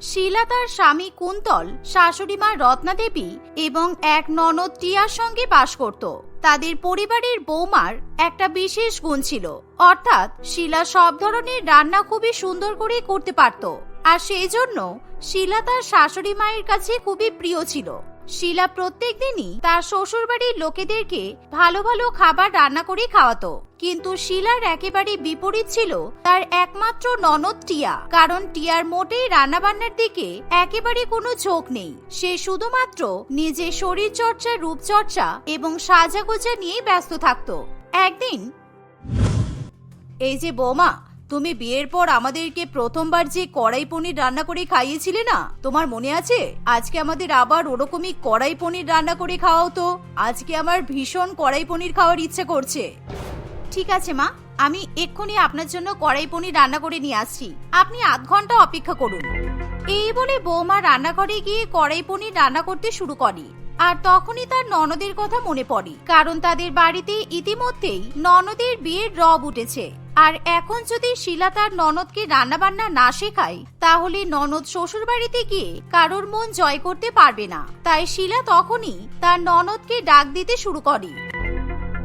শিলা তার স্বামী কুন্তল, শাশুড়ি মা রত্না দেবী এবং এক ননদ টিয়ার সঙ্গে বাস করত। তাদের পরিবারের বৌমার একটা বিশেষ গুণ ছিল। অর্থাৎ শিলা সব ধরনের রান্না খুবই সুন্দর করে করতে পারত। আর সেই জন্য শিলা তার শাশুড়ি মায়ের কাছে খুবই প্রিয় ছিল। শিলা প্রত্যেক দিনই তার শ্বশুরবাড়ির লোকেদেরকে ভালো ভালো খাবার রান্না করে খাওয়াতো। কিন্তু শিলার একেবারে বিপরীত ছিল তার একমাত্র ননদ টিয়া। কারণ টিয়ার মোটেই রান্নাবান্নার দিকে একেবারে কোনো ঝোঁক নেই। সে শুধুমাত্র নিজের শরীর চর্চা রূপচর্চা এবং সাজাগোজা নিয়েই ব্যস্ত থাকতো। একদিন এই যে বৌমা তুমি বিয়ের পর আমাদেরকে প্রথমবার যে কড়াই পনির রান্না করে খাইয়েছিলে না? তোমার মনে আছে? আজকে আমাদের আবার ওরকমই কড়াই পনির রান্না করে খাওয়াও তো। আজকে আমার ভীষণ কড়াই পনির খাওয়ার ইচ্ছে করছে। ঠিক আছে, মা। আমি এক্ষুনি আপনার জন্য কড়াই পনির রান্না করে নিয়ে আসছি। আপনি আধ ঘণ্টা অপেক্ষা করুন। এই বলে বৌমা রান্নাঘরে গিয়ে কড়াই পনির রান্না করতে শুরু করে। আর তখনই তার ননদের কথা মনে পড়ে। কারণ তাদের বাড়িতে ইতিমধ্যেই ননদের বিয়ের রব উঠেছে। আর এখন যদি শিলা তার ননদকে রান্নাবান্না না শেখায়, তাহলে ননদ শ্বশুর বাড়িতে গিয়ে কারোর মন জয় করতে পারবে না। তাই শিলা তখনই তার ননদকে ডাক দিতে শুরু করে।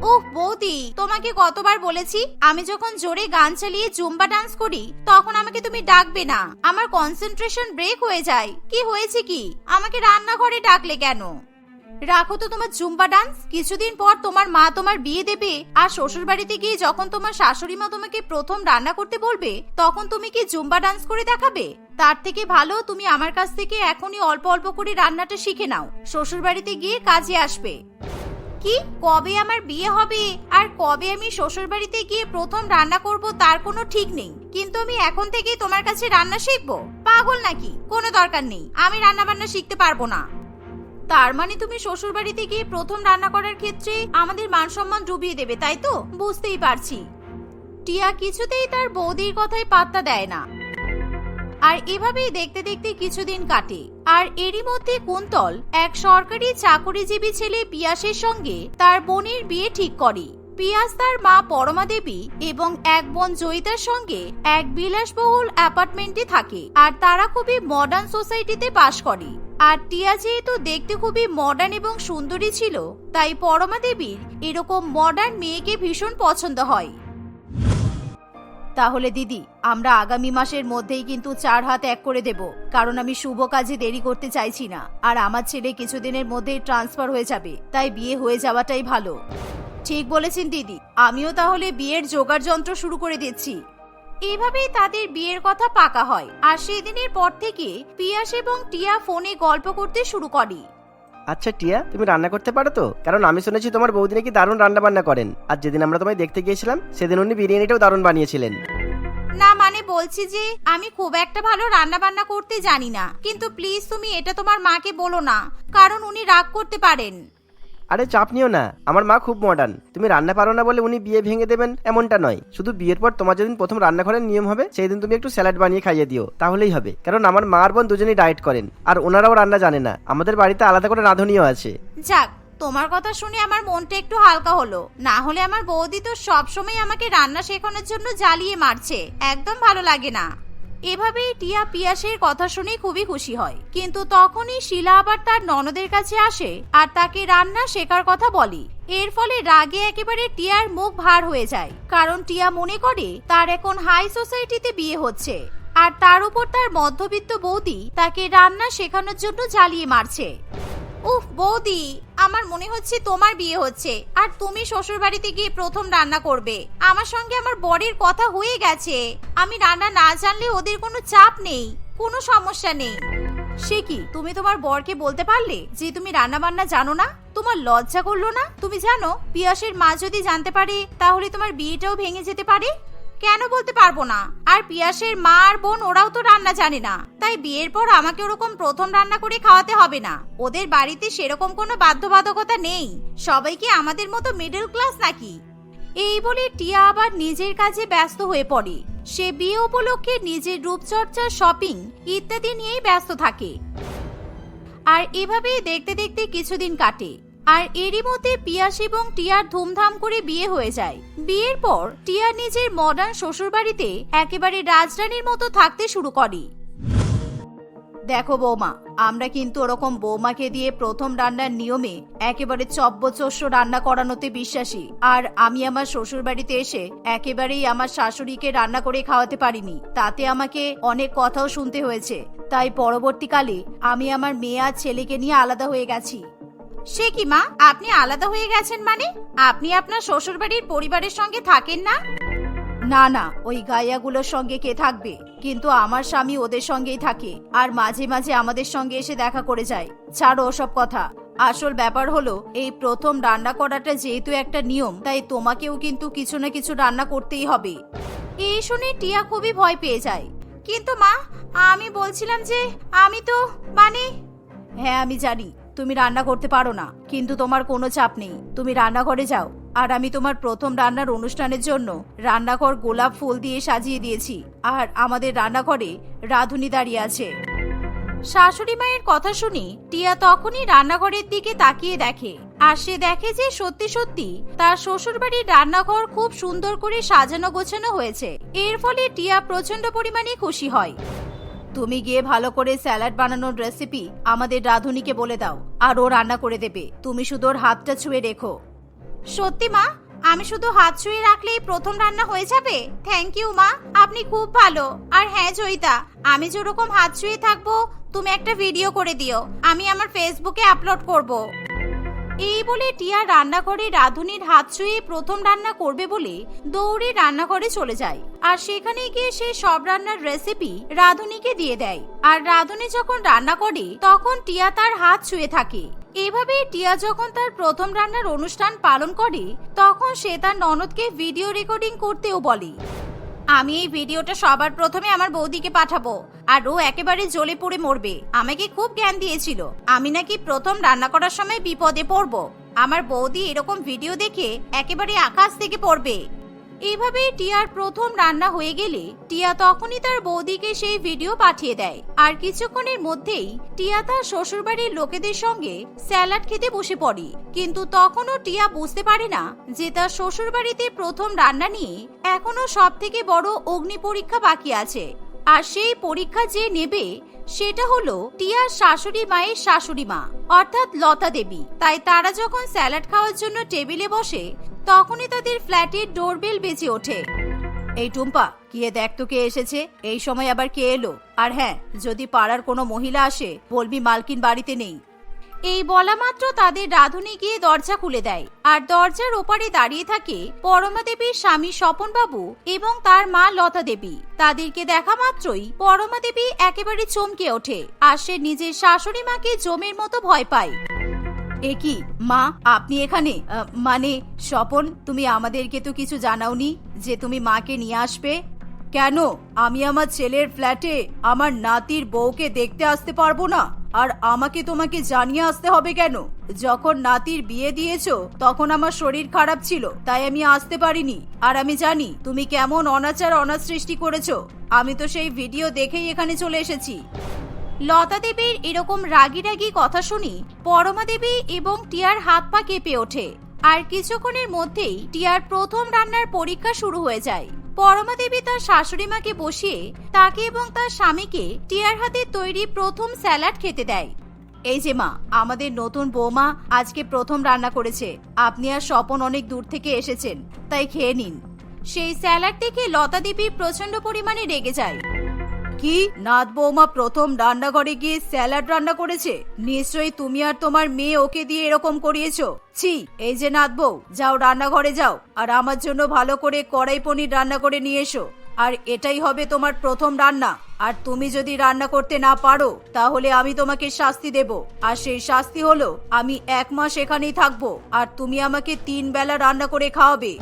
ওহ, বৌদি, তোমাকে কতবার বলেছি, আমি যখন জোরে গান চালিয়ে জুম্বা ডান্স করি, তখন আমাকে তুমি ডাকবে না। আমার কনসেন্ট্রেশন ব্রেক হয়ে যায়। কি হয়েছে কি? আমাকে রান্নাঘরে ডাকলে কেন? রাখো তো তোমার জুম্বা ডান্স। কিছুদিন পর তোমার মা তোমার বিয়ে দেবে, আর শ্বশুর বাড়িতে গিয়ে যখন তোমার শাশুড়ি মা তোমাকে প্রথম রান্না করতে বলবে, তখন তুমি কি জুম্বা ডান্স করে দেখাবে? তার থেকে ভালো তুমি আমার কাছ থেকে এখনই অল্প অল্প করে রান্নাটা শিখে নাও। শ্বশুর বাড়িতে গিয়ে কাজে আসবে। কি? কবে আমার বিয়ে হবে? আর কবে আমি শ্বশুর বাড়িতে গিয়ে প্রথম রান্না করব তার কোনো ঠিক নেই। কিন্তু আমি এখন থেকেই তোমার কাছে রান্না শিখব? পাগল নাকি? কোনো দরকার নেই। আমি রান্না বান্না শিখতে পারব না। তার মানে তুমি শ্বশুর বাড়িতে গিয়ে প্রথম রান্না করার ক্ষেত্রে আমাদের মান সম্মান ডুবিয়ে দেবে, তাই তো? বুঝতেই পারছি। টিয়া কিছুতেই তার বৌদির কথায় পাত্তা দেয় না। আর এভাবেই দেখতে দেখতে কিছুদিন কাটে। আর এরই মধ্যে কুন্তল, এক সরকারি চাকরিজীবী ছেলে পিয়াসের সঙ্গে তার বোনের বিয়ে ঠিক করে। পিয়াস তার মা পরমা দেবী এবং এক বোন জয়িতার সঙ্গে এক বিলাসবহুল অ্যাপার্টমেন্টে থাকে। আর তারা খুবই মডার্ন সোসাইটিতে বাস করে। আর টিয়া যেহেতু দেখতে খুবই মডার্ন এবং সুন্দরী ছিল, তাই পরমা দেবীর এরকম মডার্ন মেয়েকে ভীষণ পছন্দ হয়। তাহলে দিদি, আমরা আগামী মাসের মধ্যেই কিন্তু চার হাত এক করে দেব, কারণ আমি শুভ কাজে দেরি করতে চাইছি না, আর আমার ছেলে কিছুদিনের মধ্যেই ট্রান্সফার হয়ে যাবে, তাই বিয়ে হয়ে যাওয়াটাই ভালো। ঠিক বলেছেন দিদি, আমিও তাহলে বিয়ের জোগাড় যন্ত্র শুরু করে দিচ্ছি। এভাবেই তাদের বিয়ের কথা পাকা হয় আর সেদিনের পর থেকে পিয়াস এবং টিয়া ফোনে গল্প করতে শুরু করে। আচ্ছা টিয়া তুমি রান্না করতে পারো তো? কারণ আমি শুনেছি তোমার বৌদি নাকি দারুণ রান্না বান্না করেন। আর যেদিন আমরা তোমায় দেখতে গিয়েছিলাম সেদিন উনি বিরিয়ানিটাও দারুণ বানিয়েছিলেন। না মানে বলছি যে আমি খুব একটা ভালো রান্না বান্না করতে জানি না। কিন্তু প্লিজ তুমি এটা তোমার মাকে বলো না কারণ উনি রাগ করতে পারেন। আরে চাপ নিও না, আমার মা খুব মডার্ন তুমি রান্না পারো না বলে উনি বিয়ে ভেঙে দেবেন, এমনটা নয়। শুধু বিয়ের পর তোমার যেদিন প্রথম রান্নাঘরের নিয়ম হবে সেই দিন তুমি একটু স্যালাড বানিয়ে খাইয়ে দিও, তাহলেই হবে। কারণ আমার মা আর বোন দুজনেই ডায়েট করেন, আর ওনারাও রান্না জানে না। আমাদের বাড়িতে আলাদা করে রাঁধুনিও আছে। যাক, তোমার কথা শুনে আমার মনটা একটু হালকা হলো। না হলে আমার বৌদি তো সবসময় আমাকে রান্না শেখানোর জন্য জ্বালিয়ে মারছে, একদম ভালো লাগে না। এভাবেই টিয়া পিয়াসের কথা শুনে খুবই খুশি হয়। কিন্তু তখনই শিলা আবার তার ননদের কাছে আসে আর তাকে রান্না শেখার কথা বলে। এর ফলে রাগে একেবারে টিয়ার মুখ ভার হয়ে যায়। কারণ টিয়া মনে করে তার এখন হাই সোসাইটিতে বিয়ে হচ্ছে। আর তার উপর তার মধ্যবিত্ত বৌদি তাকে রান্না শেখানোর জন্য জ্বালিয়ে মারছে। উফ, বৌদি, আমার মনে হচ্ছে তোমার বিয়ে হচ্ছে, আর তুমি শ্বশুর বাড়িতে গিয়ে প্রথম রান্না করবে। আমার সঙ্গে আমার বরের কথা হয়ে গেছে। আমি রান্না না জানলে ওদের কোনো চাপ নেই, কোনো সমস্যা নেই। সে কি, তুমি তোমার বরকে বলতে পারলে যে তুমি রান্না বান্না জানো না? তোমার লজ্জা করল না? তুমি জানো, পিয়াসের মা যদি জানতে পারে, তাহলে তোমার বিয়েটাও ভেঙে যেতে পারে? কেন বলতে পারব না? আর পিয়াসের মা আর বোন ওরাও তো রান্না জানে না। তাই বিয়ের পর আমাকে ওরকম প্রথম রান্না করে খাওয়াতে হবে না। ওদের বাড়িতে সেরকম কোনো বাধ্যবাধকতা নেই। সবাই কি আমাদের মতো মিডল ক্লাস নাকি? এই বলে টিয়া আবার নিজের কাজে ব্যস্ত হয়ে পড়ে। সে বিয়ে উপলক্ষে নিজের রূপচর্চা শপিং ইত্যাদি নিয়েই ব্যস্ত থাকে। আর এভাবেই দেখতে দেখতে কিছুদিন কাটে। আর এরই মধ্যে পিয়াস এবং টিয়ার ধুমধাম করে বিয়ে হয়ে যায়। বিয়ের পর টিয়া নিজের মডার্ন শ্বশুরবাড়িতে একেবারে রাজরানীর মতো থাকতে শুরু করে। দেখো বৌমা, আমরা কিন্তু ওরকম বৌমাকে দিয়ে প্রথম রান্নার নিয়মে একেবারে চব্বচস্য রান্না করানোতে বিশ্বাসী। আর আমি আমার শ্বশুর বাড়িতে এসে একেবারেই আমার শাশুড়িকে রান্না করে খাওয়াতে পারিনি। তাতে আমাকে অনেক কথাও শুনতে হয়েছে। তাই পরবর্তীকালে আমি আমার মেয়ে আর ছেলেকে নিয়ে আলাদা হয়ে গেছি। সে কি মা? আপনি আলাদা হয়ে গেছেন মানে? আপনি আপনার শ্বশুর বাড়ির পরিবারের সঙ্গে থাকেন না? না না ওই গাইয়াগুলোর সঙ্গে কে থাকবে? কিন্তু আমার স্বামী ওদের সঙ্গেই থাকে আর মাঝে মাঝে আমাদের সঙ্গে এসে দেখা করে যায়। ছাড়ো ওসব কথা। আসল ব্যাপার হলো এই প্রথম রান্না করাটা যেহেতু একটা নিয়ম তাই তোমাকেও কিন্তু কিছু না কিছু রান্না করতেই হবে। এই শুনে টিয়া খুবই ভয় পেয়ে যায়। কিন্তু মা আমি বলছিলাম যে আমি তো মানে? হ্যাঁ আমি জানি। তুমি রান্না করতে পারো না। কিন্তু তোমার কোনো চাপ নেই। তুমি রান্নাঘরে যাও। আর আমি তোমার প্রথম রান্নার অনুষ্ঠানের জন্য রান্নাঘর গোলাপ ফুল দিয়ে সাজিয়ে দিয়েছি। আর আমাদের রান্নাঘরে রাধুনি দাঁড়িয়ে আছে। শাশুড়ি মায়ের কথা শুনে টিয়া তখনই রান্নাঘরের দিকে তাকিয়ে দেখে। আর সে দেখে যে সত্যি সত্যি তার শ্বশুরবাড়ির রান্নাঘর খুব সুন্দর করে সাজানো গোছানো হয়েছে। এর ফলে টিয়া প্রচণ্ড পরিমাণে খুশি হয়। তুমি গিয়ে ভালো করে স্যালাড বানানোর রেসিপি আমাদের রাধুনিকে বলে দাও, আর ও রান্না করে দেবে। তুমি শুধু ওর হাতটা ছুঁয়ে রেখো। সত্যি মা? আমি শুধু হাত ছুঁয়ে রাখলেই প্রথম রান্না হয়ে যাবে? থ্যাংক ইউ মা, আপনি খুব ভালো। আর হ্যাঁ জয়িতা, আমি যেরকম হাত ছুঁয়ে থাকব, তুমি একটা ভিডিও করে দিও। আমি আমার ফেসবুকে আপলোড করব। এই বলে টিয়া রান্নাঘরে রাধুনির হাত ছুঁয়ে প্রথম রান্না করবে বলে দৌড়ে রান্নাঘরে চলে যায়। আর সেখানে গিয়ে সে সব রান্নার রেসিপি রাধুনিকে দিয়ে দেয়। আর রাধুনি যখন রান্না করে, তখন টিয়া তার হাত ছুঁয়ে থাকে। এভাবে টিয়া যখন তার প্রথম রান্নার অনুষ্ঠান পালন করে, তখন সে তার ননদকে ভিডিও রেকর্ডিং করতেও বলে। আমি এই ভিডিওটা সবার প্রথমে আমার বৌদিকে পাঠাবো, আর ও একেবারে জ্বলে পড়ে মরবে। আমাকে খুব জ্ঞান দিয়েছিল। আমি নাকি প্রথম রান্না করার সময় বিপদে পড়ব। আমার বৌদি এরকম ভিডিও দেখে একেবারে আকাশ থেকে পড়বে। এইভাবে টিয়ার প্রথম রান্না হয়ে গেলে টিয়া তখনই তার বৌদিকে সেই ভিডিও পাঠিয়ে দেয়। আর কিছুক্ষণের মধ্যেই টিয়া তার শ্বশুরবাড়ির লোকেদের সঙ্গে স্যালাড খেতে বসে পড়ে। কিন্তু তখনও টিয়া বুঝতে পারে না যে তার শ্বশুরবাড়িতে প্রথম রান্না নিয়ে এখনও সব থেকে বড় অগ্নি পরীক্ষা বাকি আছে। আর সেই পরীক্ষা যে নেবে, সেটা হলো টিয়ার শাশুড়ি মায়ের শাশুড়ি মা, অর্থাৎ লতা দেবী। তাই তারা যখন স্যালাড খাওয়ার জন্য টেবিলে বসে তখনই তাদের ফ্ল্যাটের ডোরবেল বেজে ওঠে। এই টুম্পা, গিয়ে দেখ তো কে এসেছে। এই সময় আবার কে এলো? আর হ্যাঁ যদি পাড়ার কোনো মহিলা আসে, বলবি মালকিন বাড়িতে নেই। এই বলা মাত্র তাদের রাধুনি গিয়ে দরজা খুলে দেয়। আর দরজার ওপারে দাঁড়িয়ে থাকে পরমা দেবীর স্বামী স্বপন বাবু এবং তার মা লতা দেবী। তাদেরকে দেখা মাত্রই পরমা দেবী একেবারে চমকে ওঠে, আর সে নিজের শাশুড়ি মাকে জমের মতো ভয় পায়। এ কি? মা, আপনি এখানে? মানে স্বপন, তুমি আমাদেরকে তো কিছু জানাওনি যে তুমি মাকে নিয়ে আসবে। কেন? আমি আমার ছেলের ফ্ল্যাটে আমার নাতির বউকে দেখতে আসতে পারব না। আর আমাকে তোমাকে জানিয়ে আসতে হবে কেন? যখন নাতির বিয়ে দিয়েছ, তখন আমার শরীর খারাপ ছিল, তাই আমি আসতে পারিনি। আর আমি জানি তুমি কেমন অনাচার অনার সৃষ্টি করেছ। আমি তো সেই ভিডিও দেখেই এখানে চলে এসেছি। লতা দেবীর এরকম রাগি রাগি কথা শুনি পরমা দেবী এবং টিয়ার হাত পা কেঁপে ওঠে। আর কিছুক্ষণের মধ্যেই টিয়ার প্রথম রান্নার পরীক্ষা শুরু হয়ে যায়। পরমা দেবী তার শাশুড়ি মাকে বসিয়ে তাকে এবং তার স্বামীকে টিয়ার হাতে তৈরি প্রথম স্যালাড খেতে দেয়। এই যে মা, আমাদের নতুন বৌমা আজকে প্রথম রান্না করেছে। আপনি আর স্বপন অনেক দূর থেকে এসেছেন, তাই খেয়ে নিন। সেই স্যালাড দেখে লতা দেবী প্রচণ্ড পরিমাণে রেগে যায়। কি? নাথ বৌমা প্রথম রান্নাঘরে গিয়ে স্যালাড রান্না করেছে। নিশ্চয়ই তুমি আর তোমার মেয়ে ওকে দিয়ে এরকম করিয়েছো। ছি, এই যে নাথ বউ, যাও রান্নাঘরে যাও, আর আমার জন্য ভালো করে কড়াই পনির রান্না করে নিয়ে এসো। আর এটাই হবে তোমার প্রথম রান্না। আর তুমি যদি রান্না করতে না পারো তাহলে আমি তোমাকে শাস্তি দেব। আর সেই শাস্তি হলো আমি এক মাস এখানেই থাকব আর তুমি আমাকে তিন বেলা রান্না করে খাওয়াবে।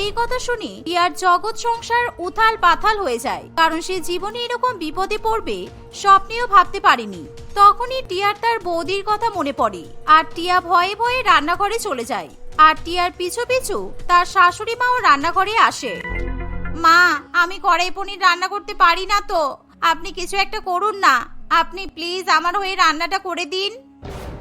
এই কথা শুনি টিয়ার জগৎ সংসার উথাল পাথাল হয়ে যায় কারণ সে জীবনে এরকম বিপদে পড়বে স্বপ্নেও ভাবতে পারেনি। তখনই টিয়ার তার বৌদির কথা মনে পড়ে আর টিয়া ভয়ে ভয়ে রান্নাঘরে চলে যায় আর টিয়ার পিছু পিছু তার শাশুড়ি মাও রান্নাঘরে আসে। মা আমি কড়াই পনির রান্না করতে পারি না তো? আপনি কিছু একটা করুন না। আপনি প্লিজ আমার হয়ে রান্নাটা করে দিন।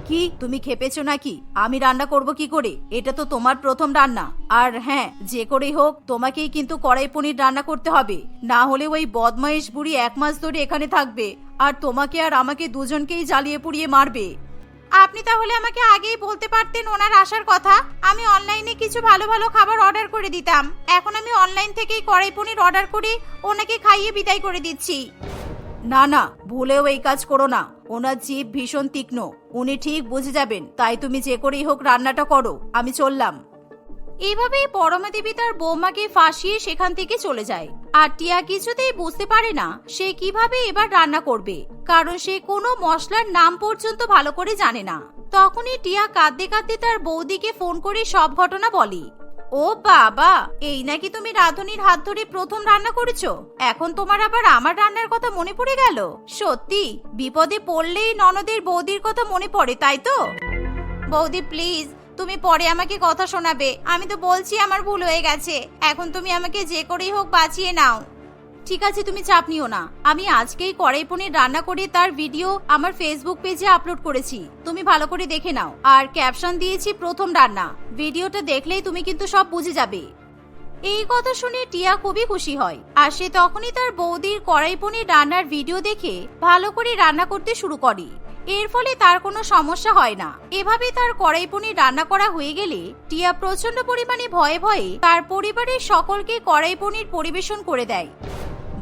কি? তুমি খেপেছো নাকি? আমি রান্না করব কি করে? এটা তো তোমার প্রথম রান্না। আর হ্যাঁ যে করেই হোক, তোমাকেই কিন্তু কড়াই পনির রান্না করতে হবে। না হলে ওই বদমাইশ বুড়ি এক মাস ধরে এখানে থাকবে। আর তোমাকে আর আমাকে দুজনকেই জ্বালিয়ে পুড়িয়ে মারবে। আপনি তাহলে আমাকে আগেই বলতে পারতেন ওনার আসার কথা। আমি অনলাইনে কিছু ভালো ভালো খাবার অর্ডার করে দিতাম। এখন আমি অনলাইন থেকেই কড়াই পনির অর্ডার করে ওনাকে খাইয়ে বিদায় করে দিচ্ছি। না না, ভুলেও এই কাজ করো না। ওনার জীব ভীষণ তীক্ষ্ণ। উনি ঠিক বুঝে যাবেন। তাই তুমি যে করেই হোক রান্নাটা করো। আমি চললাম। এইভাবে পরমা দেবী তার বৌমাকে ফাঁসিয়ে সেখান থেকে চলে যায়। আর টিয়া কিছুতেই বুঝতে পারে না সে কীভাবে এবার রান্না করবে, কারণ সে কোনো মশলার নাম পর্যন্ত ভালো করে জানে না। তখনই টিয়া কাঁদতে কাঁদতে তার বৌদিকে ফোন করে সব ঘটনা বলে। ও বাবা, এই নাকি তুমি রাধুনির হাত ধরে প্রথম রান্না করেছ? এখন তোমার আবার আমার রান্নার কথা মনে পড়ে গেল? সত্যি, বিপদে পড়লেই ননদের বৌদির কথা মনে পড়ে, তাই তো? বৌদি, প্লিজ তুমি পরে আমাকে কথা শোনাবে। আমি তো বলছি আমার ভুল হয়ে গেছে। এখন তুমি আমাকে যে করেই হোক বাঁচিয়ে নাও। ঠিক আছে, তুমি চাপ নিও না। আমি আজকেই কড়াই পনির রান্না করে তার ভিডিও আমার ফেসবুক পেজে আপলোড করেছি। তুমি ভালো করে দেখে নাও। আর ক্যাপশন দিয়েছি প্রথম রান্না। ভিডিওটা দেখলেই তুমি কিন্তু সব বুঝে যাবে। এই কথা শুনে টিয়া খুবই খুশি হয়। আর সে তখনই তার বৌদির কড়াই পনির রান্নার ভিডিও দেখে ভালো করে রান্না করতে শুরু করে। এর ফলে তার কোনো সমস্যা হয় না। এভাবে তার কড়াই পনির রান্না করা হয়ে গেলে টিয়া প্রচণ্ড পরিমাণে ভয়ে ভয়ে তার পরিবারের সকলকে কড়াই পনির পরিবেশন করে দেয়।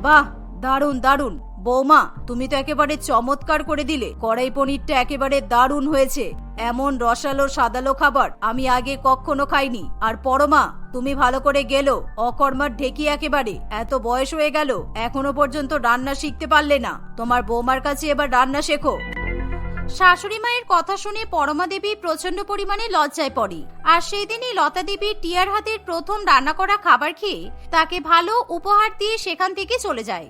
বাহ, দারুণ দারুণ। বৌমা, তুমি তো একেবারে চমৎকার করে দিলে। কড়াই পনিরটা একেবারে দারুণ হয়েছে। এমন রসালো, সাদালো খাবার আমি আগে কখনো খাইনি। আর পরমা, তুমি ভালো করে গেলো। অকর্মার ঢেকি একেবারে। এত বয়স হয়ে গেল, এখনও পর্যন্ত রান্না শিখতে পারলে না। তোমার বৌমার কাছে এবার রান্না শেখো। শাশুড়ি মায়ের কথা শুনে পরমা দেবী প্রচণ্ড পরিমাণে লজ্জায় পড়ে। আর সেই দিনই লতা দেবী টিয়ার হাতের প্রথম রান্না করা খাবার খেয়ে তাকে ভালো উপহার দিয়ে সেখান থেকে চলে যায়।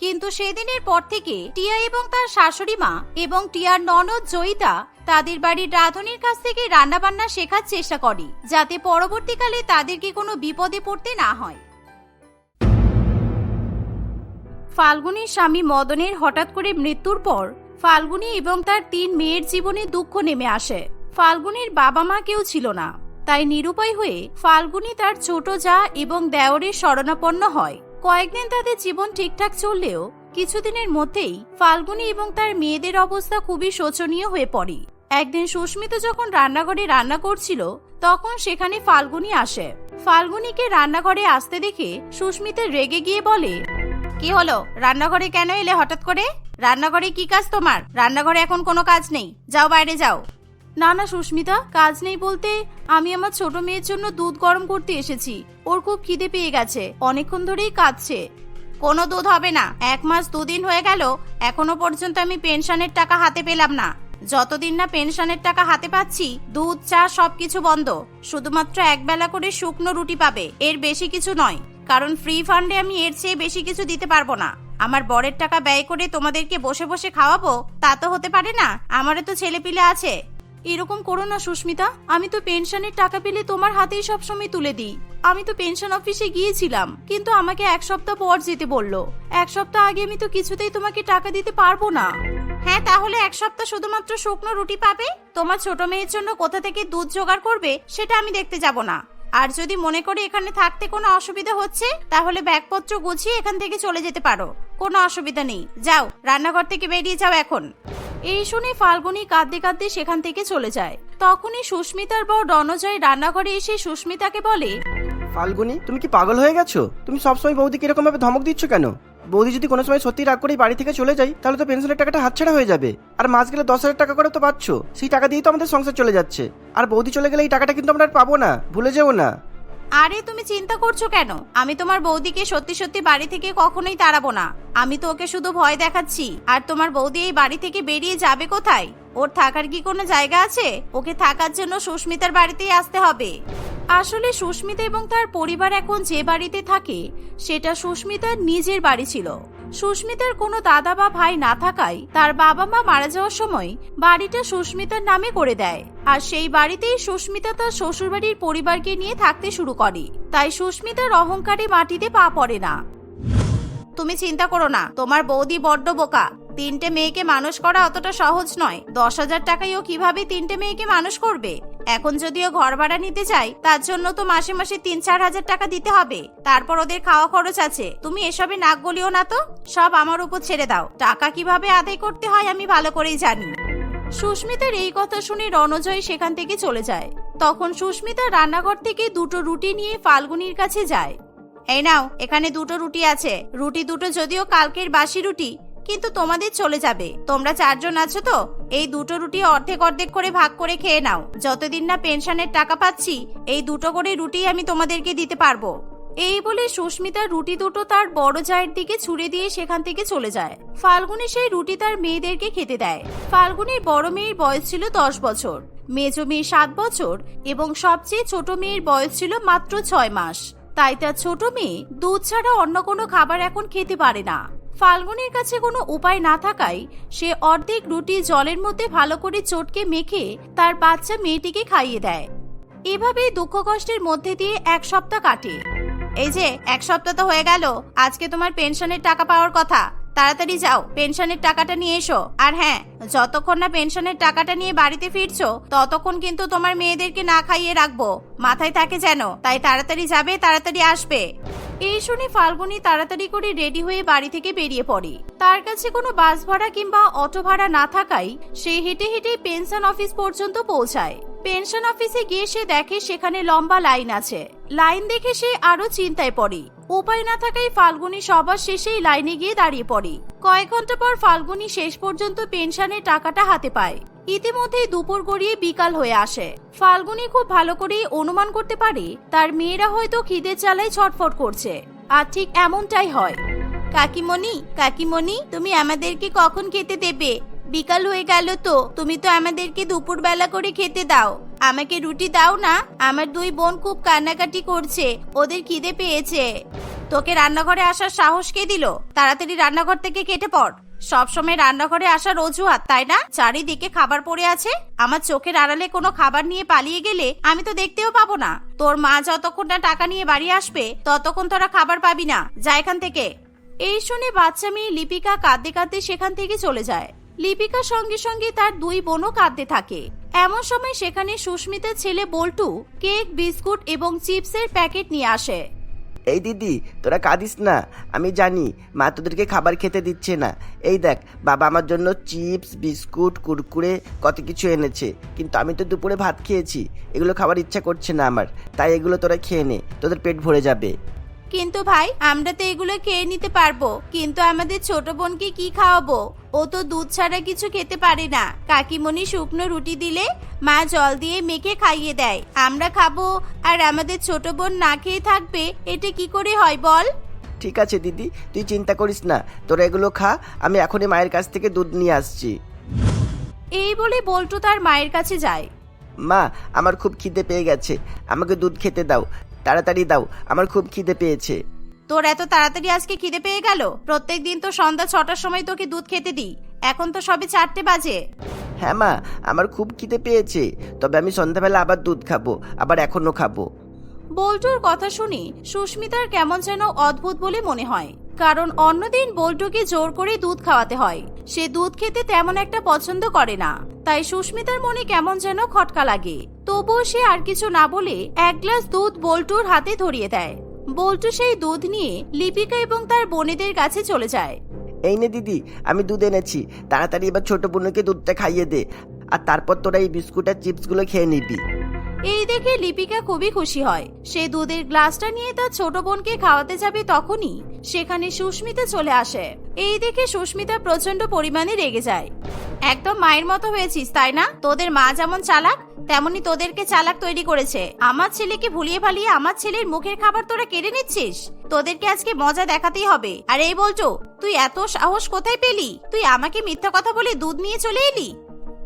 কিন্তু সেদিনের পর থেকে টিয়া এবং তার শাশুড়ি মা এবং টিয়ার ননদ জয়িতা তাদের বাড়ির রাঁধুনির কাছ থেকে রান্না বান্না শেখার চেষ্টা করে, যাতে পরবর্তীকালে তাদেরকে কোনো বিপদে পড়তে না হয়। ফাল্গুনির স্বামী মদনের হঠাৎ করে মৃত্যুর পর ফাল্গুনি এবং তার তিন মেয়ের জীবনে দুঃখ নেমে আসে। ফাল্গুনির বাবা মা কেউ ছিল না। তাই নিরুপায় হয়ে ফাল্গুনি তার ছোট যা এবং দেওরের শরণাপন্ন হয়। কয়েকদিন তাদের জীবন ঠিকঠাক চললেও কিছুদিনের মধ্যেই ফাল্গুনি এবং তার মেয়েদের অবস্থা খুবই শোচনীয় হয়ে পড়ে। একদিন সুস্মিতা যখন রান্নাঘরে রান্না করছিল, তখন সেখানে ফাল্গুনি আসে। ফাল্গুনিকে রান্নাঘরে আসতে দেখে সুস্মিতা রেগে গিয়ে বলে, কি হলো? রান্নাঘরে কেন এলে হঠাৎ করে? রান্নাঘরে কি কাজ তোমার? রান্নাঘরে এখন কোনো কাজ নেই। যাও বাইরে যাও। না না সুস্মিতা কাজ নেই বলতে আমি আমার ছোট মেয়ের জন্য দুধ গরম করতে এসেছি। ওর খুব খিদে পেয়ে গেছে। অনেকক্ষণ ধরেই কাঁদছে। কোনো দুধ হবে না। এক মাস দুদিন হয়ে গেল। এখনও পর্যন্ত আমি পেনশনের টাকা হাতে পেলাম না। যতদিন না পেনশনের টাকা হাতে পাচ্ছি দুধ চা সবকিছু বন্ধ। শুধুমাত্র এক বেলা করে শুকনো রুটি পাবে। এর বেশি কিছু নয়। কারণ ফ্রি ফান্ডে আমি এর চেয়ে বেশি কিছু দিতে পারব না। আমার বরের টাকা ব্যয় করে তোমাদেরকে বসে বসে খাওয়াবো? তা তো হতে পারে না। আমারও তো ছেলে পিলে আছে। এরকম করো না, সুস্মিতা। আমি তো পেনশনের টাকা পেলে তোমার হাতেই সবসময় তুলে দিই। আমি তো পেনশন অফিসে গিয়েছিলাম, কিন্তু আমাকে এক সপ্তাহ পর যেতে বলল। এক সপ্তাহ আগে আমি তো কিছুতেই তোমাকে টাকা দিতে পারব না। হ্যাঁ তাহলে এক সপ্তাহ শুধুমাত্র শুকনো রুটি পাবে? তোমার ছোট মেয়ের জন্য কোথা থেকে দুধ জোগাড় করবে, সেটা আমি দেখতে যাব না। আর যদি মনে করে এখানে থাকতে কোনো অসুবিধা হচ্ছে, তাহলে ব্যাগপত্র গুছিয়ে এখান থেকে চলে যেতে পারো। কোনো অসুবিধা নেই। যাও, রান্নাঘর থেকে বেরিয়ে যাও এখন। এই শুনে ফাল্গুনি কাঁদতে কাঁদতে সেখান থেকে চলে যায়। তখনই সুস্মিতার বউ রণজয় রান্নাঘরে এসে সুস্মিতাকে বলে, ফাল্গুনি, তুমি কি পাগল হয়ে গেছো? তুমি সবসময় বৌদিকে এরকম ভাবে ধমক দিচ্ছ কেন? বৌদি যদি কোনো সময় সত্যি রাগ করে এই বাড়ি থেকে চলে যায়, তাহলে তো পেনশনের টাকাটা হাতছাড়া হয়ে যাবে। আর মাস গেলে দশ হাজার টাকা করে তো পাচ্ছ। সেই টাকা দিয়েই তো আমাদের সংসার চলে যাচ্ছে। আর বৌদি চলে গেলে এই টাকাটা কিন্তু আমরা আর পাবো না। ভুলে যেও না। আরে, তুমি চিন্তা করছ কেন? আমি তোমার বৌদিকে সত্যি সত্যি বাড়ি থেকে কখনোই তাড়াবো না। আমি তো ওকে শুধু ভয় দেখাচ্ছি। আর তোমার বৌদি এই বাড়ি থেকে বেরিয়ে যাবে কোথায়? ওর থাকার কি কোনো জায়গা আছে? ওকে থাকার জন্য সুস্মিতার বাড়িতেই আসতে হবে। আসলে সুস্মিতা এবং তার পরিবার এখন যে বাড়িতে থাকে, সেটা সুস্মিতার নিজের বাড়ি ছিল। সুস্মিতার কোনো দাদা বা ভাই না থাকায় তার বাবা মা মারা যাওয়ার সময় বাড়িটা সুস্মিতার নামে করে দেয়। আর সেই বাড়িতেই সুস্মিতা তার শ্বশুরবাড়ির পরিবারকে নিয়ে থাকতে শুরু করে। তাই সুস্মিতার অহংকারে মাটিতে পা পড়ে না। তুমি চিন্তা করো না, তোমার বৌদি বড্ড বোকা। তিনটে মেয়েকে মানুষ করা অতটা সহজ নয়। দশ হাজার টাকায় ও কীভাবে তিনটে মেয়েকে মানুষ করবে? এখন যদিও ঘর ভাড়া নিতে চাই, তার জন্য তো মাসে মাসে তিন চার হাজার টাকা দিতে হবে। তারপর ওদের খাওয়া খরচ আছে। তুমি এসবে নাক গলিও না তো? সব আমার উপর ছেড়ে দাও। টাকা কীভাবে আদায় করতে হয় আমি ভালো করেই জানি। সুস্মিতার এই কথা শুনে রণজয় সেখান থেকে চলে যায়। তখন সুস্মিতা রান্নাঘর থেকে দুটো রুটি নিয়ে ফাল্গুনির কাছে যায়। এই নাও, এখানে দুটো রুটি আছে। রুটি দুটো যদিও কালকের বাসি রুটি কিন্তু তোমাদের চলে যাবে। তোমরা চারজন আছো তো? এই দুটো রুটি অর্ধেক অর্ধেক করে ভাগ করে খেয়ে নাও। যতদিন না পেনশনের টাকা পাচ্ছি, এই দুটো করে রুটি আমি তোমাদেরকে দিতে পারব। এই বলে সুস্মিতা রুটি দুটো তার বড় জায়ের দিকে ছুড়ে দিয়ে সেখান থেকে চলে যায়। ফাল্গুনি সেই রুটি তার মেয়েদেরকে খেতে দেয়। ফাল্গুনির বড় মেয়ের বয়স ছিল দশ বছর। মেজ মেয়ে সাত বছর এবং সবচেয়ে ছোট মেয়ের বয়স ছিল মাত্র ছয় মাস। তাই তার ছোট মেয়ে দুধ ছাড়া অন্য কোনো খাবার এখন খেতে পারে না। ফাল্গুনির কাছে কোনো উপায় না থাকায় সে অর্ধেক রুটি জলের মধ্যে ভালো করে চটকে মেখে তার বাচ্চা মেয়েটিকে খাইয়ে দেয়। এভাবেই দুঃখ কষ্টের মধ্যে দিয়ে এক সপ্তাহ কাটে। এই যে, এক সপ্তাহ তো হয়ে গেল। আজকে তোমার পেনশনের টাকা পাওয়ার কথা। তাড়াতাড়ি যাও, পেনশনের টাকাটা নিয়ে এসো। আর হ্যাঁ যতক্ষণ না পেনশনের টাকাটা নিয়ে বাড়িতে ফিরছো, ততক্ষণ কিন্তু তোমার মেয়েদেরকে না খাইয়ে রাখব। মাথায় থাকে যেন, তাই তাড়াতাড়ি যাবে, তাড়াতাড়ি আসবে। এই শুনে ফাল্গুনি তাড়াতাড়ি করে রেডি হয়ে বাড়ি থেকে বেরিয়ে পড়ে। তার কাছে কোনো বাস ভাড়া কিংবা অটো ভাড়া না থাকায় সে হেঁটে হেঁটে পেনশন অফিস পর্যন্ত পৌঁছায়। পেনশন অফিসে গিয়ে সে দেখে সেখানে লম্বা লাইন আছে। লাইন দেখে সে আরও চিন্তায় পড়ে। উপায় না থাকায় ফাল্গুনি সবার শেষেই লাইনে গিয়ে দাঁড়িয়ে পড়ে। কয়েক ঘণ্টা পর ফাল্গুনি শেষ পর্যন্ত পেনশনের টাকাটা হাতে পায়। ইতিমধ্যেই দুপুর গড়িয়ে বিকাল হয়ে আসে। ফাল্গুনি খুব ভালো করেই অনুমান করতে পারে, তার মেয়েরা হয়তো খিদের চালায় ছটফট করছে। আর ঠিক এমনটাই হয়। কাকিমণি কাকিমণি, তুমি আমাদেরকে কখন খেতে দেবে? বিকাল হয়ে গেল তো, তুমি তো আমাদেরকে দুপুর বেলা করে খেতে দাও। আমাকে রুটি দাও না, আমার দুই বোন খুব কান্নাকাটি করছে, ওদের খিদে পেয়েছে। তোকে রান্নাঘরে আসার সাহস কে দিল? তাড়াতাড়ি রান্নাঘর থেকে কেটে পড়। সবসময় রান্নাঘরে আসার অজুহাত, তাই না? চারিদিকে খাবার পড়ে আছে। আমার চোখের আড়ালে কোনো খাবার নিয়ে পালিয়ে গেলে আমি তো দেখতেও পাবো না। তোর মা যতক্ষণ না টাকা নিয়ে বাড়ি আসবে, ততক্ষণ তোরা খাবার পাবি না। যা এখান থেকে। এই শুনে বাচ্চা মেয়ে লিপিকা কাঁদতে কাঁদতে সেখান থেকে চলে যায়। লিপিকার সঙ্গে সঙ্গে তার দুই বোনও কাঁদতে থাকে। এমন সময় সেখানে সুস্মিতার ছেলে বল্টু কেক, বিস্কুট এবং চিপসের প্যাকেট নিয়ে আসে। এই দিদি, তোরা কাঁদিস না। আমি জানি মা তোদেরকে খাবার খেতে দিচ্ছে না। এই দেখ, বাবা আমার জন্য চিপস, বিস্কুট, কুরকুরে কত কিছু এনেছে। কিন্তু আমি তো দুপুরে ভাত খেয়েছি। এগুলো খাবার ইচ্ছা করছে না আমার। তাই এগুলো তোরা খেয়ে নে। তোদের পেট ভরে যাবে। কিন্তু ভাই আমরা তো এগুলো খেয়ে নিতে পারব। কিন্তু আমাদের ছোট বোনকে কি খাওয়াবো? ও তো দুধ ছাড়া কিছু খেতে পারে না। কাকিমণি শুকনো রুটি দিলে মা জল দিয়ে মেখে খাইয়ে দেয়। আমরা খাব আর আমাদের ছোট বোন না খেয়ে থাকবে এটা কি করে হয় বল? ঠিক আছে দিদি তুই চিন্তা করিস না। তোরা এগুলো খা আমি এখনই মায়ের কাছ থেকে দুধ নিয়ে আসছি। এই বলে বল্টু তার মায়ের কাছে যায়। মা আমার খুব খিদে পেয়ে গেছে। আমাকে দুধ খেতে দাও। তাড়াতাড়ি দাও আমার খুব খিদে পেয়েছে। তোর এত তাড়াতাড়ি আজকে খিদে পেয়ে গেল? প্রত্যেক দিন তো সন্ধ্যা ছটার সময় তোকে দুধ খেতে দিই। এখন তো সবে চারটে বাজে। হ্যাঁ মা আমার খুব খিদে পেয়েছে। তবে আমি সন্ধ্যাবেলা আবার দুধ খাব আবার এখনও খাব। বল্টুর কথা শুনি সুস্মিতার কেমন যেন অদ্ভুত বলে মনে হয়। কারণ অন্যদিন বল্টুকে জোর করে দুধ খাওয়াতে হয়। সে দুধ খেতে তেমন একটা পছন্দ করে না। তাই সুস্মিতার মনে কেমন যেন খটকা লাগে। তবুও সে আর কিছু না বলে এক গ্লাস দুধ বল্টুর হাতে ধরিয়ে দেয়। বল্টু সেই দুধ নিয়ে লিপিকা এবং তার বোনেদের কাছে চলে যায়। এই নে দিদি, আমি দুধ এনেছি। তাড়াতাড়ি এবার ছোট বোনকে দুধটা খাইয়ে দে। আর তারপর তোরা এই বিস্কুট আর চিপসগুলো খেয়ে নিবি। এই দেখে লিপিকা খুবই খুশি হয়। সে দুধের গ্লাসটা নিয়ে তার ছোট বোনকে খাওয়াতে যাবে তখনই সেখানে সুস্মিতা চলে আসে। এই দেখে সুস্মিতা প্রচণ্ড পরিমাণে রেগে যায়। একদম মায়ের মতো হয়েছিস, তাই না? তোদের মা যেমন চালাক, তেমনি তোদেরকে চালাক তৈরি করেছে। আমার ছেলেকে ভুলিয়ে ভালিয়ে আমার ছেলের মুখের খাবার তোরা কেড়ে নিচ্ছিস? তোদেরকে আজকে মজা দেখাতেই হবে। আর এই বলছো তুই এত সাহস কোথায় পেলি? তুই আমাকে মিথ্যা কথা বলে দুধ নিয়ে চলে এলি?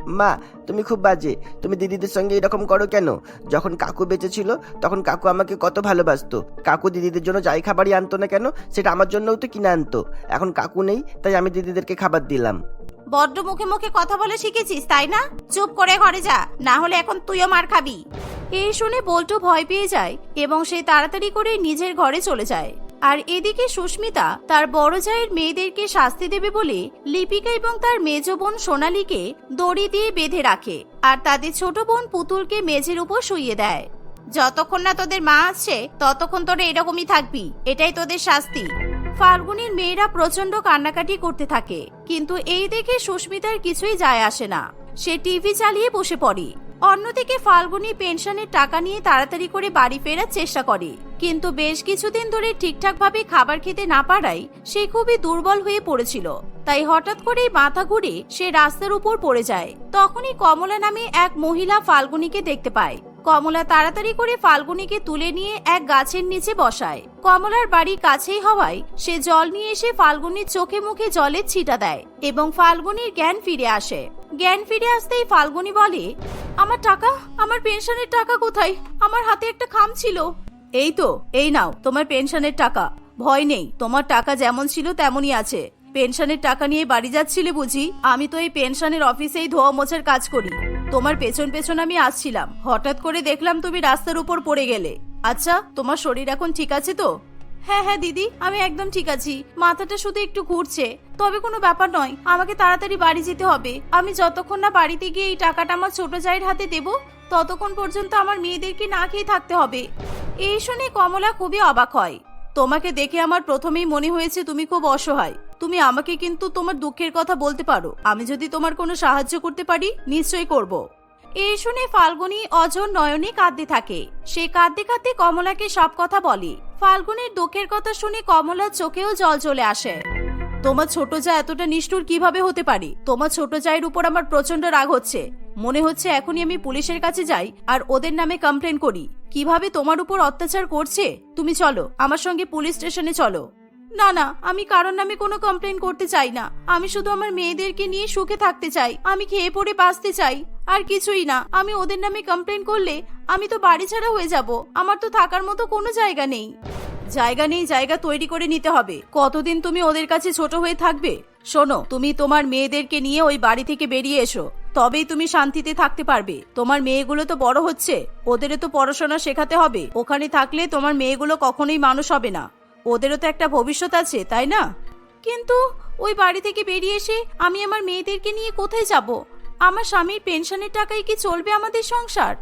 মা, তুমি খুব বাজে। তুমি দিদিদের সঙ্গে এরকম করো কেন? যখন কাকু বেঁচে ছিল, তখন কাকু আমাকে কত ভালোবাসতো। কাকু দিদিদের জন্য যাই খাবারই আনতো না কেন, সেটা আমার জন্যও তো কিনে আনতো। এখন কাকু নেই, তাই আমি দিদিদেরকে খাবার দিলাম। বড্ড মুখে মুখে কথা বলে শিখেছিস, তাই না? চুপ করে ঘরে যা, না হলে এখন তুইও মার খাবি। এই শুনে বল্টু ভয় পেয়ে যায়, এবং সে তাড়াতাড়ি করে নিজের ঘরে চলে যায়। আর এদিকে সুস্মিতা তার বড় জায়ের মেয়েদেরকে শাস্তি দেবে বলে লিপিকা এবং তার মেজ বোন সোনালীকে দড়ি দিয়ে বেঁধে রাখে আর তাদের ছোট বোন পুতুলকে মেঝের উপর শুইয়ে দেয়। যতক্ষণ না তোদের মা আসছে ততক্ষণ তোরা এরকমই থাকবি। এটাই তোদের শাস্তি। ফাল্গুনির মেয়েরা প্রচণ্ড কান্নাকাটি করতে থাকে। কিন্তু এই দেখে সুস্মিতার কিছুই যায় আসে না। সে টিভি চালিয়ে বসে পড়ে। অন্যদিকে ফাল্গুনি পেনশনের টাকা নিয়ে তাড়াতাড়ি করে বাড়ি ফেরার চেষ্টা করে। কিন্তু বেশ কিছুদিন ধরে ঠিকঠাকভাবে খাবার খেতে না পারায় সে খুবই দুর্বল হয়ে পড়েছিল। তাই হঠাৎ করেই মাথা ঘুরে সে রাস্তার উপর পড়ে যায়। তখনই কমলা নামে এক মহিলা ফাল্গুনিকে দেখতে পায়। কমলা তাড়াতাড়ি করে ফাল্গুনিকে তুলে নিয়ে এক গাছের নিচে বসায়। কমলার বাড়ি কাছেই হওয়ায় সে জল নিয়ে এসে ফাল্গুনির চোখে মুখে জলের ছিটা দেয় এবং ফাল্গুনির জ্ঞান ফিরে আসে। জ্ঞান ফিরে আসতেই ফাল্গুনি বলে, আমার টাকা? আমার পেনশনের টাকা কোথায়? আমার হাতে একটা খাম ছিল। এই তো, এই নাও, তোমার পেনশনের টাকা। ভয় নেই, তোমার টাকা যেমন ছিল তেমনই আছে। পেনশনের টাকা নিয়ে বাড়ি যাচ্ছিলে বুঝি? আমি তো এই পেনশনের অফিসেই ধোয়া মোছার কাজ করি। তোমার পেছন পেছন আমি আসছিলাম। হঠাৎ করে দেখলাম তুমি রাস্তার উপর পড়ে গেলে। আচ্ছা তোমার শরীর এখন ঠিক আছে তো? হ্যাঁ হ্যাঁ দিদি, আমি একদম ঠিক আছি। মাথাটা শুধু একটু ঘুরছে। তবে কোনো ব্যাপার নয়, আমাকে তাড়াতাড়ি বাড়ি যেতে হবে। আমি যতক্ষণ না বাড়িতে গিয়ে এই টাকাটা আমার ছোট জায়ের হাতে দেব, ততক্ষণ পর্যন্ত আমার মেয়েদেরকে না খেয়ে থাকতে হবে। এই শুনে কমলা খুবই অবাক হয়। তোমাকে দেখে আমার প্রথমেই মনে হয়েছে তুমি খুব অসহায়। তুমি আমাকে কিন্তু তোমার দুঃখের কথা বলতে পারো। আমি যদি তোমার কোনো সাহায্য করতে পারি, নিশ্চয়ই করব। এই শুনে ফাল্গুনি অজন নয়নে কাঁদতে থাকে। সে কাঁদতে কাঁদতে কমলাকে সব কথা বলে। ফাল্গুনির দুঃখের কথা শুনে কমলার চোখেও জল চলে আসে। তোমার ছোট যা এতটা নিষ্ঠুর কীভাবে হতে পারে? তোমার ছোট জায়ের উপর আমার প্রচণ্ড রাগ হচ্ছে। মনে হচ্ছে এখনই আমি পুলিশের কাছে যাই আর ওদের নামে কমপ্লেন করি। কীভাবে তোমার উপর অত্যাচার করছে? তুমি চলো, আমার সঙ্গে পুলিশ স্টেশনে চলো। না না, আমি কারোর নামে কোনো কমপ্লেন করতে চাই না। আমি শুধু আমার মেয়েদেরকে নিয়ে সুখে থাকতে চাই। আমি খেয়ে পড়ে বাঁচতে চাই। আর কিছুই না, আমি ওদের নামে কমপ্লেন করলে আমি তো বাড়ি ছাড়া হয়ে যাব। আমার তো থাকার মতো কোনো জায়গা নেই। জায়গা নেই, জায়গা তৈরি করে নিতে হবে। কতদিন তুমি ওদের কাছে ছোট হয়ে থাকবে? শোনো, তুমি তোমার মেয়েদেরকে নিয়ে ওই বাড়ি থেকে বেরিয়ে এসো। তবেই তুমি শান্তিতে থাকতে পারবে। তোমার মেয়েগুলো তো বড় হচ্ছে। ওদেরও তো পড়াশোনা শেখাতে হবে। ওখানে থাকলে তোমার মেয়েগুলো কখনোই মানুষ হবে না। ওদেরও তো একটা ভবিষ্যৎ আছে, তাই না? কিন্তু ওই বাড়ি থেকে বেরিয়ে এসে আমি আমার মেয়েদেরকে নিয়ে কোথায় যাব? আমার স্বামীর পেনশনের টাকায় কি চলবে আমাদের সংসার?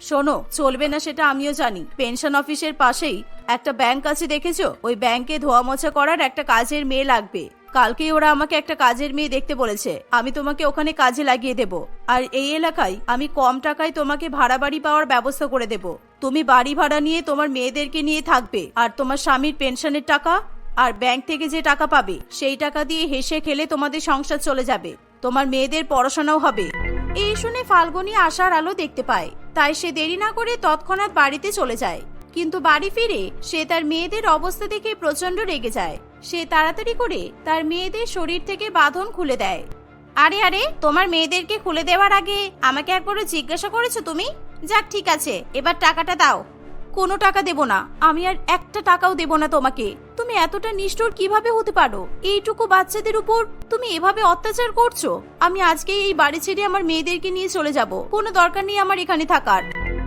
শোনো, চলবে না সেটা আমিও জানি। পেনশন অফিসের পাশেই একটা ব্যাংক আছে, দেখেছ? ওই ব্যাংকে ধোয়া মোছা করার একটা কাজের মেয়ে লাগবে। কালকেই ওরা আমাকে একটা কাজের মেয়ে দেখতে বলেছে। আমি তোমাকে ওখানে কাজে লাগিয়ে দেব। আর এই এলাকায় আমি কম টাকায় তোমাকে ভাড়া বাড়ি পাওয়ার ব্যবস্থা করে দেব। তুমি বাড়ি ভাড়া নিয়ে তোমার মেয়েদেরকে নিয়ে থাকবে। আর তোমার স্বামীর পেনশনের টাকা আর ব্যাংক থেকে যে টাকা পাবে, সেই টাকা দিয়ে হেসে খেলে তোমাদের সংসার চলে যাবে। তোমার মেয়েদের পড়াশোনাও হবে। এই শুনে ফাল্গুনি আশার আলো দেখতে পায়। তাই সে দেরি না করে তৎক্ষণাৎ বাড়িতে চলে যায়। কিন্তু বাড়ি ফিরে সে তার মেয়েদের অবস্থা দেখে প্রচণ্ড রেগে যায়। সে তাড়াতাড়ি করে তার মেয়েদের শরীর থেকে বাঁধন খুলে দেয়। আরে আরে, তোমার মেয়েদেরকে খুলে দেওয়ার আগে আমাকে একবারও জিজ্ঞাসা করেছ তুমি? যাক, ঠিক আছে, এবার টাকাটা দাও। কোনো টাকা দেব না, আমি আর একটা টাকাও দেব না তোমাকে। তুমি এতটা নিষ্ঠুর কীভাবে হতে পারো? এইটুকু বাচ্চাদের উপর তুমি এভাবে অত্যাচার করছ? আমি আজকে এই বাড়ি ছেড়ে আমার মেয়েদেরকে নিয়ে চলে যাব। কোনো দরকার নেই আমার এখানে থাকার।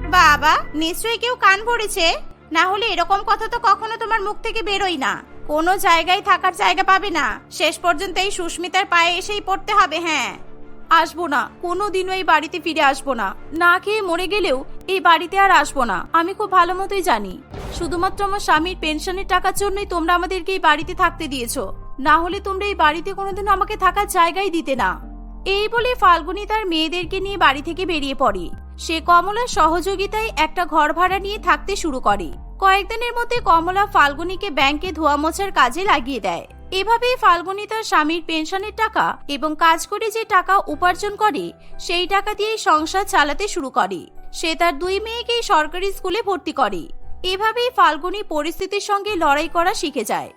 বাবা, নিশ্চয়ই কেউ কান ভরেছে? না হলে এরকম কথা তো কখনো তোমার মুখ থেকে বেরোই না। কোনো জায়গায় থাকার জায়গা পাবে না। শেষ পর্যন্ত এই সুস্মিতার পায়ে এসেই পড়তে হবে হ্যাঁ। আসব না, কোনো দিনও এই বাড়িতে ফিরে আসব না। না খেয়ে মরে গেলেও এই বাড়িতে আর আসব না, আমি খুব ভালো মতোই জানি। শুধুমাত্র আমার স্বামীর পেনশনের টাকার জন্যই তোমরা আমাদেরকে এই বাড়িতে থাকতে দিয়েছ। না হলে তোমরা এই বাড়িতে কোনোদিন আমাকে থাকার জায়গাই দিতে না। এই বলে ফাল্গুনি তার মেয়েদেরকে নিয়ে বাড়ি থেকে বেরিয়ে পড়ে। সে কমলার সহযোগিতায় একটা ঘর ভাড়া নিয়ে থাকতে শুরু করে। কয়েকদিনের মধ্যে কমলা ফাল্গুনিকে ব্যাংকে ধোয়া মোছার কাজে লাগিয়ে দেয়। এভাবেই ফাল্গুনি তার স্বামীর পেনশনের টাকা এবং কাজ করে যে টাকা উপার্জন করে, সেই টাকা দিয়েই সংসার চালাতে শুরু করে। সে তার দুই মেয়েকেই সরকারি স্কুলে ভর্তি করে। এভাবেই ফাল্গুনি পরিস্থিতির সঙ্গে লড়াই করা শিখে যায়।